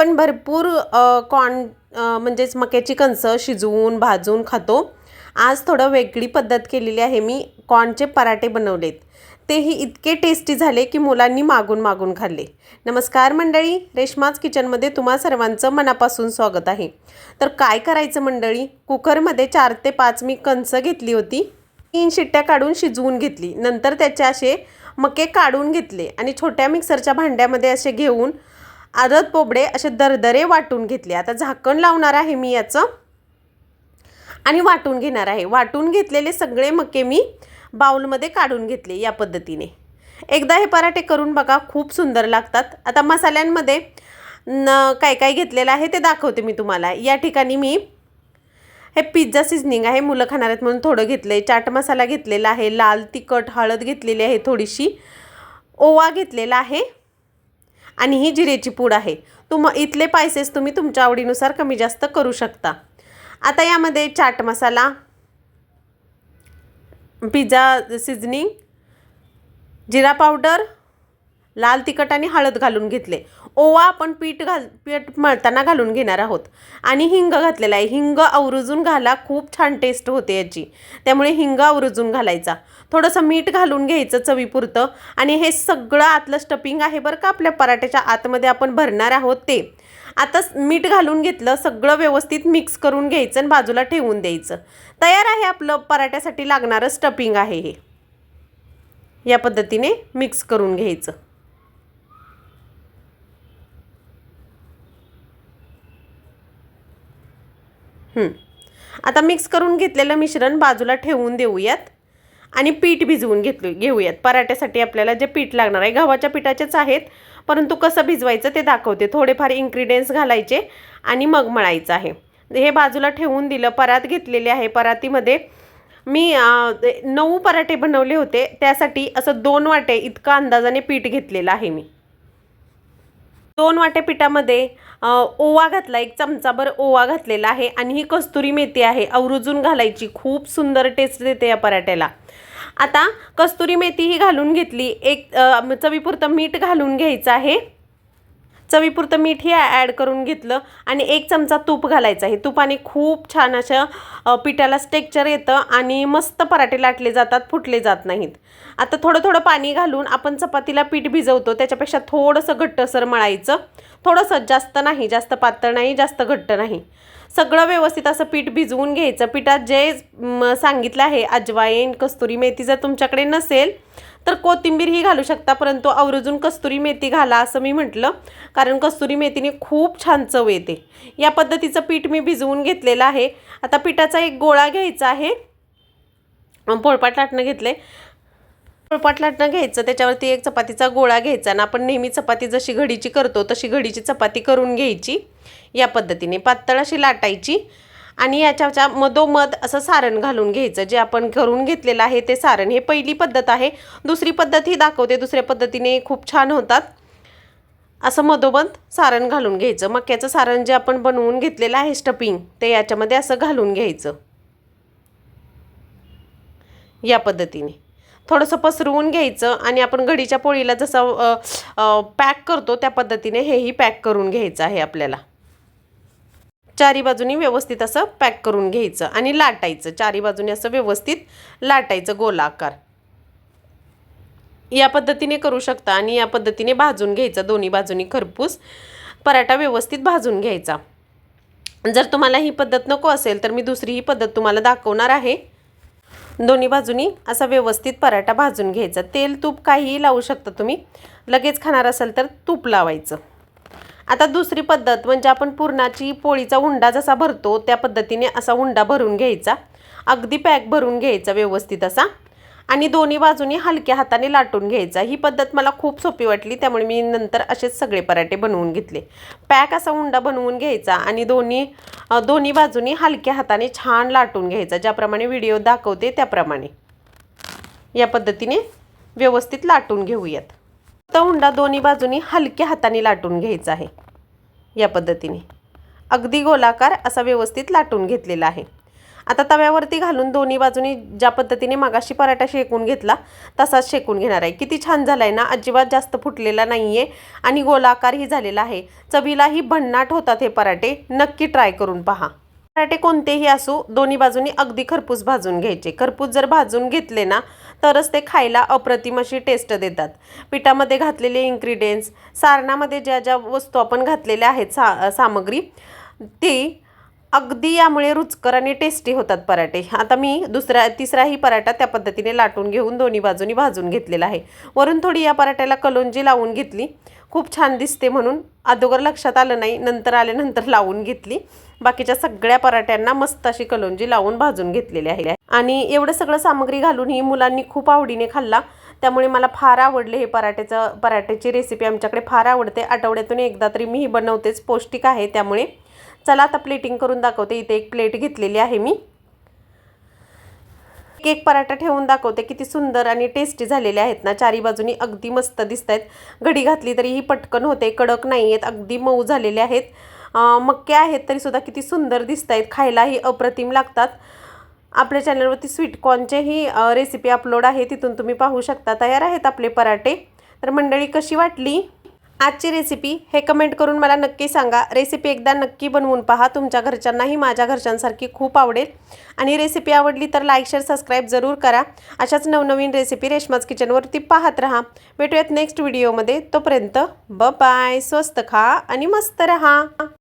आपण भरपूर कॉन कॉर्न म्हणजेच मक्याची कणसं शिजवून भाजून खातो. आज थोडं वेगळी पद्धत केलेली आहे. मी कॉर्नचे पराठे बनवलेत. तेही इतके टेस्टी झाले की मुलांनी मागून मागून खाल्ले. नमस्कार मंडळी. रेश्माच किचनमध्ये तुम्हा सर्वांचं मनापासून स्वागत आहे. तर काय करायचं मंडळी? कुकरमध्ये चार ते पाच मी कणसं घेतली होती. तीन शिट्ट्या काढून शिजवून घेतली. नंतर त्याचे असे मके काढून घेतले आणि छोट्या मिक्सरच्या भांड्यामध्ये असे घेऊन आदत पोबडे असे दरदरे वाटून घेतले. आता झाकण लावणार आहे मी याचं. आणि वाटून घेणार आहे. वाटून घेतलेले सगळे मके मी बाउलमध्ये काढून घेतले या पद्धतीने. एकदा हे पराठे करून बघा खूप सुंदर लागतात. आता मसाल्यांमध्ये न काय काय घेतलेलं आहे ते दाखवते मी तुम्हाला. या ठिकाणी मी हे पिझ्झा सिझनिंग आहे. मुलं खाणार आहेत म्हणून थोडं घेतलं आहे चाट मसाला घेतलेला आहे. लाल तिखट हळद घेतलेली आहे थोडीशी. ओवा घेतलेला आहे. आणि ही जिरेची पूड आहे. तुम इथले पायसेस तुम्ही तुमच्या आवडीनुसार कमी जास्त करू शकता. आता यामध्ये चाट मसाला पिझ्झा सिझनिंग जिरा पावडर लाल तिखट आणि हळद घालून घेतले. ओवा आपण पीठ घाल पीठ मळताना घालून घेणार आहोत. आणि हिंग घातलेला आहे. हिंग आवरुजून घाला. खूप छान टेस्ट होते याची. त्यामुळे हिंग आवरुजून घालायचा. थोडंसं मीठ घालून घ्यायचं चवीपुरतं. आणि हे सगळं आतलं स्टफिंग आहे बरं का आपल्या पराठ्याच्या आतमध्ये आपण भरणार आहोत ते. आता मीठ घालून घेतलं. सगळं व्यवस्थित मिक्स करून घ्यायचं आणि बाजूला ठेवून द्यायचं. तयार आहे आपलं पराठ्यासाठी लागणारं स्टफिंग आहे हे. या पद्धतीने मिक्स करून घ्यायचं. आता मिक्स करून घेतलेलं मिश्रण बाजूला ठेवून देऊयात आणि पीठ भिजवून घेतलं घेऊयात. पराठ्यासाठी आपल्याला जे पीठ लागणार आहे गव्हाच्या पिठाचेच आहेत परंतु कसं भिजवायचं ते दाखवते. थोडेफार इन्ग्रेडियंट्स घालायचे आणि मग मळायचं आहे. हे बाजूला ठेवून दिलं परात घेतलेले आहे. परातीमध्ये मी नऊ पराठे बनवले होते. त्यासाठी असं दोन वाटे इतका अंदाजाने पीठ घेतलेलं आहे मी. दोन वाटे पिठामध्ये ओवा घातला एक चमचाभर ओवा घातलेला आहे आणि ही कस्तुरी मेथी आहे. अवरुजून घालायची. खूप सुंदर टेस्ट देते या पराठ्याला. आता कस्तुरी मेथी ही घालून घेतली. एक चवीपुरतं मीठ घालून घ्यायचं आहे. चवीपुरतं मीठ ही ॲड करून घेतलं आणि एक चमचा तूप घालायचं आहे. तुपाने खूप छान अशा पिठाला स्टेक्चर येतं आणि मस्त पराठे लाटले जातात फुटले जात नाहीत. आता थोडं थोडं पाणी घालून आपण चपातीला पीठ भिजवतो त्याच्यापेक्षा थोडंसं घट्टसर मळायचं. थोडंसं जास्त नाही जास्त पातळ नाही जास्त घट्ट नाही. सगळं व्यवस्थित असं पीठ भिजवून घ्यायचं. पिठात जे सांगितलं आहे अजवाईन कस्तुरी मेथी जर तुमच्याकडे नसेल तर कोथिंबीरही घालू शकता परंतु आवर्जून कस्तुरी मेथी घाला असं मी म्हटलं. कारण कस्तुरी मेथीने खूप छान चव येते. या पद्धतीचं पीठ मी भिजवून घेतलेलं आहे. आता पिठाचा एक गोळा घ्यायचा आहे. पोळपाट लाटणं घेतले पोळपाट लाटणं घ्यायचं त्याच्यावरती एक चपातीचा गोळा घ्यायचा आणि आपण नेहमी चपाती जशी घडीची करतो तशी घडीची चपाती करून घ्यायची. या पद्धतीने पातळ अशी लाटायची. आणि याच्याच्या मधोमध असं सारण घालून घ्यायचं. जे आपण करून घेतलेलं आहे ते सारण. हे पहिली पद्धत आहे. दुसरी पद्धत ही दाखवते. दुसऱ्या पद्धतीने खूप छान होतात. असं मधोमध सारण घालून घ्यायचं. मक्याचं सारण जे आपण बनवून घेतलेलं आहे स्टपिंग ते याच्यामध्ये असं घालून घ्यायचं. या पद्धतीने. थोडंसं पसरवून घ्यायचं आणि आपण घडीच्या पोळीला जसं पॅक करतो त्या पद्धतीने हेही पॅक करून घ्यायचं आहे आपल्याला. चारी बाजूनी व्यवस्थित असं पॅक करून घ्यायचं आणि लाटायचं. चारी बाजूने असं व्यवस्थित लाटायचं गोलाकार. या पद्धतीने करू शकता आणि या पद्धतीने भाजून घ्यायचं. दोन्ही बाजूनी खरपूस पराठा व्यवस्थित भाजून घ्यायचा. जर तुम्हाला ही पद्धत नको असेल तर मी दुसरी ही पद्धत तुम्हाला दाखवणार आहे. दोन्ही बाजूनी असा व्यवस्थित पराठा भाजून घ्यायचा. तेल तूप काहीही लावू शकता तुम्ही. लगेच खाणार असाल तर तूप लावायचं. आता दुसरी पद्धत म्हणजे आपण पुरणाची पोळीचा उंडा जसा भरतो त्या पद्धतीने असा उंडा भरून घ्यायचा. अगदी पॅक भरून घ्यायचा व्यवस्थित असा. आणि दोन्ही बाजूनी हलक्या हाताने लाटून घ्यायचा. ही पद्धत मला खूप सोपी वाटली त्यामुळे मी नंतर असेच सगळे पराठे बनवून घेतले. पॅक असा उंडा बनवून घ्यायचा आणि दोन्ही दोन्ही बाजूनी हलक्या हाताने छान लाटून घ्यायचा. ज्याप्रमाणे व्हिडिओ दाखवते त्याप्रमाणे. या पद्धतीने व्यवस्थित लाटून घेऊयात. तो हुंडा दोन्ही बाजूनी हलक्या हाताने लाटून घ्यायचा आहे. या पद्धतीने. अगदी गोलाकार असा व्यवस्थित लाटून घेतलेला आहे. आता तव्यावरती घालून दोन्ही बाजूनी ज्या पद्धतीने मागाशी पराठा शेकून घेतला तसाच शेकून घेणार आहे. किती छान झाला आहे ना? अजिबात जास्त फुटलेला नाही आहे आणि गोलाकारही झालेला आहे. चवीलाही भन्नाट होतात हे पराठे. नक्की ट्राय करून पहा. पराठे कोणतेही असो दोन्ही बाजूनी अगदी खरपूस भाजून घ्यायचे. खरपूस जर भाजून घेतले ना तरच ते खायला अप्रतिम अशी टेस्ट देतात. पिठामध्ये घातलेले इन्ग्रेडियंट्स सारणामध्ये ज्या ज्या वस्तू आपण घातलेल्या आहेत सा सामग्री ती अगदी यामुळे रुचकर आणि टेस्टी होतात पराठे. आता मी दुसरा तिसराही पराठा त्या पद्धतीने लाटून घेऊन दोन्ही बाजूनी भाजून घेतलेला आहे. वरून थोडी या पराठ्याला कलोंजी लावून घेतली. खूप छान दिसते म्हणून. अगोदर लक्षात आलं नाही. नंतर आल्यानंतर लावून घेतली. बाकीच्या सगळ्या पराठ्यांना मस्त अशी कलोंजी लावून भाजून घेतलेली आहे. आणि एवढं सगळं सामग्री घालून ही मुलांनी खूप आवडीने खाल्ला. त्यामुळे मला फार आवडले हे पराठ्याचं पराठ्याची रेसिपी आमच्याकडे फार आवडते. आठवड्यातून एकदा तरी मी ही बनवतेच. पौष्टिक आहे त्यामुळे. चला आता प्लेटिंग करून दाखवते. इथे एक प्लेट घेतलेली आहे मी. एक एक पराठा ठेवून दाखवते. किती सुंदर आणि टेस्टी झालेले आहेत ना. चारी बाजूनी अगदी मस्त दिसत आहेत घडी घातली तरी ही पटकन होते. कडक नाही आहेत अगदी मऊ झालेले आहेत. मक्के आहेत तरीसुद्धा किती सुंदर दिसत आहेत खायलाही अप्रतिम लागतात. आपल्या चॅनलवरती स्वीटकॉर्नचेही रेसिपी अपलोड आहे. तिथून तुम्ही पाहू शकता. तयार आहेत आपले पराठे. तर मंडळी कशी वाटली? आजची रेसिपी हे कमेंट करून मला नक्की सांगा. रेसिपी एकदा नक्की बनवून पहा. तुमच्या घरच्यांनाही माझ्या घरच्यांसारखी खूप आवडेल. आणि रेसिपी आवडली तर लाईक शेअर सबस्क्राईब जरूर करा. अशाच नवनवीन रेसिपी रेशमाज किचनवरती पाहत राहा. भेटूयात नेक्स्ट व्हिडिओमध्ये तोपर्यंत ब बाय स्वस्त खा आणि मस्त रहा.